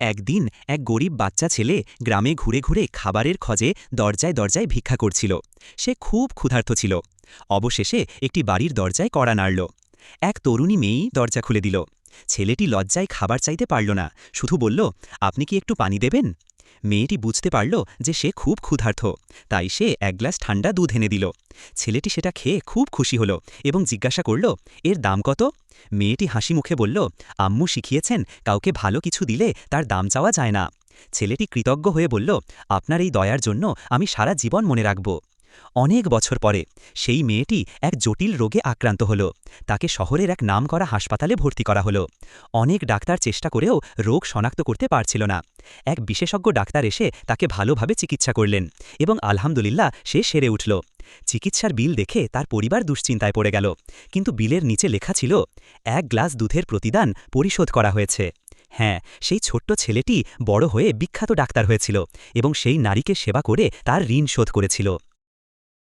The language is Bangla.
একদিন এক গরিব বাচ্চা ছেলে গ্রামে ঘুরে ঘুরে খাবারের খজে দরজায় দরজায় ভিক্ষা করছিল। সে খুব ক্ষুধার্ত ছিল। অবশেষে একটি বাড়ির দরজায় কড়া নাড়ল। এক তরুণী মেয়েই দরজা খুলে দিল। ছেলেটি লজ্জায় খাবার চাইতে পারল না। শুধু বলল, আপনি কি একটু পানি দেবেন? মেয়েটি বুঝতে পারল যে সে খুব ক্ষুধার্থ তাই সে এক গ্লাস ঠান্ডা দুধ এনে দিল। ছেলেটি সেটা খেয়ে খুব খুশি হল এবং জিজ্ঞাসা করল, এর দাম কত? মেয়েটি হাসি মুখে বলল, আম্মু শিখিয়েছেন, কাউকে ভালো কিছু দিলে তার দাম চাওয়া যায় না। ছেলেটি কৃতজ্ঞ হয়ে বলল, আপনার এই দয়ার জন্য আমি সারা জীবন মনে রাখব। অনেক বছর পরে সেই মেয়েটি এক জটিল রোগে আক্রান্ত হল। তাকে শহরের এক নামকরা হাসপাতালে ভর্তি করা হলো। অনেক ডাক্তার চেষ্টা করেও রোগ শনাক্ত করতে পারছিল না। এক বিশেষজ্ঞ ডাক্তার এসে তাকে ভালোভাবে চিকিৎসা করলেন এবং আলহামদুলিল্লাহ সে সেরে উঠল। চিকিৎসার বিল দেখে তার পরিবার দুশ্চিন্তায় পড়ে গেল। কিন্তু বিলের নিচে লেখা ছিল, এক গ্লাস দুধের প্রতিদান পরিশোধ করা হয়েছে। হ্যাঁ সেই ছোট্ট ছেলেটি বড় হয়ে বিখ্যাত ডাক্তার হয়েছিল এবং সেই নারীকে সেবা করে তার ঋণ শোধ করেছিল।